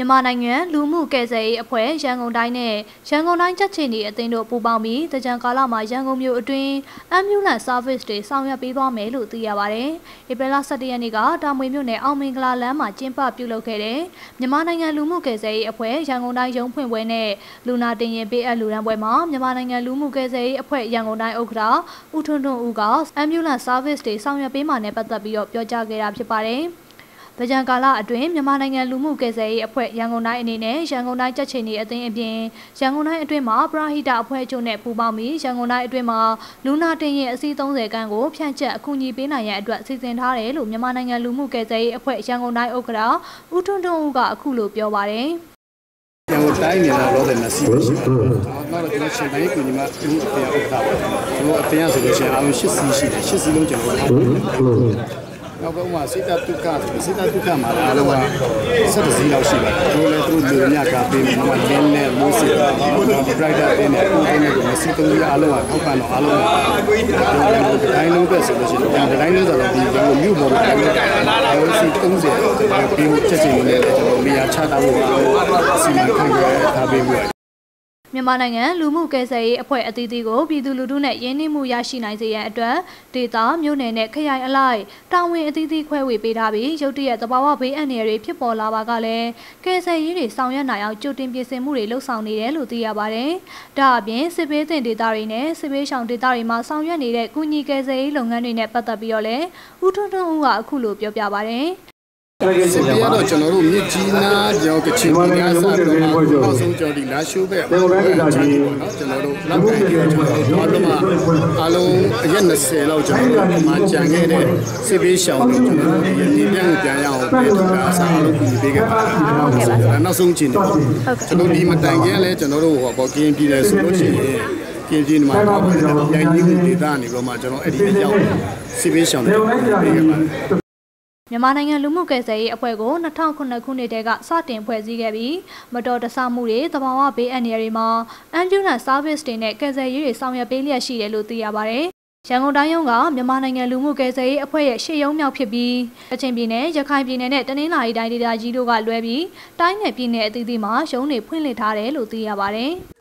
မြန်မာနိုင်ငံလူမှုကယ်ဆယ်ရေးအဖွဲ့ရန်ကုန်တိုင်းနဲ့ရန်ကုန်တိုင်းချက်ချင်းဒီအသင်းတို့ပူးပေါင်းပြီးတကြံကာလမှာရန်ကုန်မြို့အတွင်းအမ်ဘူလန့်ဆာဗစ်တွေဆောင်ရွက်ပေးသွားမယ်လို့သိရပါတယ်။ဧပြီလ17ရက်နေ့ကတာမွေမြို့နယ်အောင်မင်္ဂလာလမ်းမှာကျင်းပပြုလုပ်ခဲ့တဲ့မြန်မာနိုင်ငံလူမှုကယ်ဆယ်ရေးအဖွဲ့ရန်ကုန်တိုင်းရုံးဖွင့်ပွဲနဲ့လူနာတင်ရင်ပေးအပ်လူရန်ပွဲမှာမြန်မာနိုင်ငံလူမှုကယ်ဆယ်ရေးအဖွဲ့ရန်ကုန်တိုင်းဥက္ကဋ္ဌဦးထွန်းထွန်းဦးကအမ်ဘူလန့်ဆာဗစ်တွေဆောင်ရွက်ပေးမှာနဲ့ပတ်သက်ပြီးတော့ပြောကြားခဲ့တာဖြစ်ပါတယ်။ ဗကြံကာလအတွင်းမြန်မာနိုင်ငံလူမှုကယ်ဆယ်ရေးအဖွဲ့ရန်ကုန်တိုင်းအနေနဲ့ရန်ကုန်တိုင်းကြက်ချင်နေအသင်းအပြင်ရန်ကုန်တိုင်းအတွင်းမှာပရဟိတအဖွဲ့ချုပ်နဲ့ပူးပေါင်းပြီးရန်ကုန်တိုင်းအတွင်းမှာလူနာတင်ရင်အစီး30ခန်းကိုဖြန့်ကျက်အကူအညီပေးနိုင်ရန်အတွက်စီစဉ်ထားတယ်လို့မြန်မာနိုင်ငံလူမှုကယ်ဆယ်ရေးအဖွဲ့ရန်ကုန်တိုင်းဥက္ကဋ္ဌဦးထွန်းထွန်းဦးကအခုလိုပြောပါတယ်ရန်ကုန်တိုင်းနေတာတော့တယ်မရှိဘူးရှိတယ်။နောက်တော့ကျွန်တော်ရှင်တိုင်းကိုညီမဦးအတရားဥက္ကဋ္ဌပါ။ကျွန်တော်အတရားဆိုလို့ရှိရင်အားလုံး၈စီးရှိတယ်။၈စီးလုံးကျွန်တော်ထား နောက်ကဥမာစိတ္တတုကစိတ္တတုကမှာအားလုံးကဆက်စီလောက်ရှိတယ်။ဒီလည်းသူတို့လူညကပေးနေမှာလင်းနဲ့မိုးစီတော့ brighter တင်းနဲ့ပုံတင်းနဲ့မစီတုံးရအားလုံးကထောက်ပံ့တော့အားလုံးကတိုင်းလုံးပဲဆိုလို့ရှိရင်တိုင်းလုံးဆိုတော့ဒီကျွန်တော်မြို့ပေါ်မှာတိုင်းလုံးကစီ30ကျွန်တော်ပေးဖို့ချက်ချင်းနဲ့ကျွန်တော်နေရာချတာဖို့စီမံခန့်ခွဲထားပေးဖို့ မြန်မာနိုင်ငံလူမှုကယ်ဆယ်ရေးအဖွဲ့အသီးသီးကိုပြည်သူလူထုနဲ့ရင်းနှီးမှုရရှိနိုင်စေရန်အတွက်ဒေသမြို့နယ်နဲ့ခရိုင်အလိုက်တာဝန်အသီးသီးခွဲဝေပေးထားပြီးရုတ်တရက်သဘာဝဘေးအန္တရာယ်တွေဖြစ်ပေါ်လာပါကလည်းကယ်ဆယ်ရေးတွေဆောင်ရွက်နိုင်အောင်ကြိုတင်ပြင်ဆင်မှုတွေလှုပ်ဆောင်နေတယ်လို့သိရပါတယ်။ဒါအပြင်စစ်ဘေးသင့်ဒေသတွေနဲ့စစ်ဘေးရှောင်ဒေသတွေမှာဆောင်ရွက်နေတဲ့ကုညီကယ်ဆယ်ရေးလုပ်ငန်းတွေနဲ့ပတ်သက်ပြီးတော့လည်းဦးထွန်းထွန်းဦးကအခုလိုပြောပြပါတယ်။ စစ်ပြတော့ကျွန်တော်တို့မြစ်ကြီးနားကြောင့်ကချင်ပြည်နယ်ဆက်ပြီးတော့နောက်ဆုံးကြော်ဒီလာရှိုးပဲကျွန်တော်တို့လောက်ကိုင်းပြီးတော့ကျွန်တော်တို့အားလုံးအားလုံးအရက်20လောက်ကျွန်တော်တို့မှာကြံခဲ့တဲ့စစ်ပေးရှောင်းတွေကျွန်တော်တို့ဒီဒီပြန်ကိုပြန်ရအောင်ပြန်ထူတာစားအားလုံးကူပေးခဲ့ပါတယ်ဟုတ်ကဲ့ပါနောက်ဆုံးချင်းတွေကျွန်တော်ဒီမတိုင်ခင်လဲကျွန်တော်တို့ဟောပေါ်ကင်းပြည်တယ်ဆိုလို့ရှိရင်ကင်းကြီးမှာတော့ရိုင်းကြီးဒေသနေတော့မှကျွန်တော်အဲ့ဒီအရောက်စစ်ပေးရှောင်းတွေပေးခဲ့ပါတယ် မြန်မာနိုင်ငံလူမှုကယ်ဆယ်ရေးအဖွဲ့ကို2009ခုနှစ်တည်းကစတင်ဖွဲ့စည်းခဲ့ပြီးမတော်တဆမှုတွေတဘာဝဘေးအန္တရာယ်တွေမှာ ambulance service တွေနဲ့ကယ်ဆယ်ရေးတွေဆောင်ရွက်ပေးလျက်ရှိတယ်လို့သိရပါတယ်။ရန်ကုန်တိုင်းရုံးကမြန်မာနိုင်ငံလူမှုကယ်ဆယ်ရေးအဖွဲ့ရဲ့ရှေ့ရုံးမြောက်ဖြစ်ပြီးကချင်ပြည်နယ်ရခိုင်ပြည်နယ်နဲ့တနင်္သာရီတိုင်းဒေသကြီးတို့ကလွဲပြီးတိုင်းနယ်ပြည်နယ်အသီးသီးမှာရုံးတွေဖွင့်လှစ်ထားတယ်လို့သိရပါတယ်။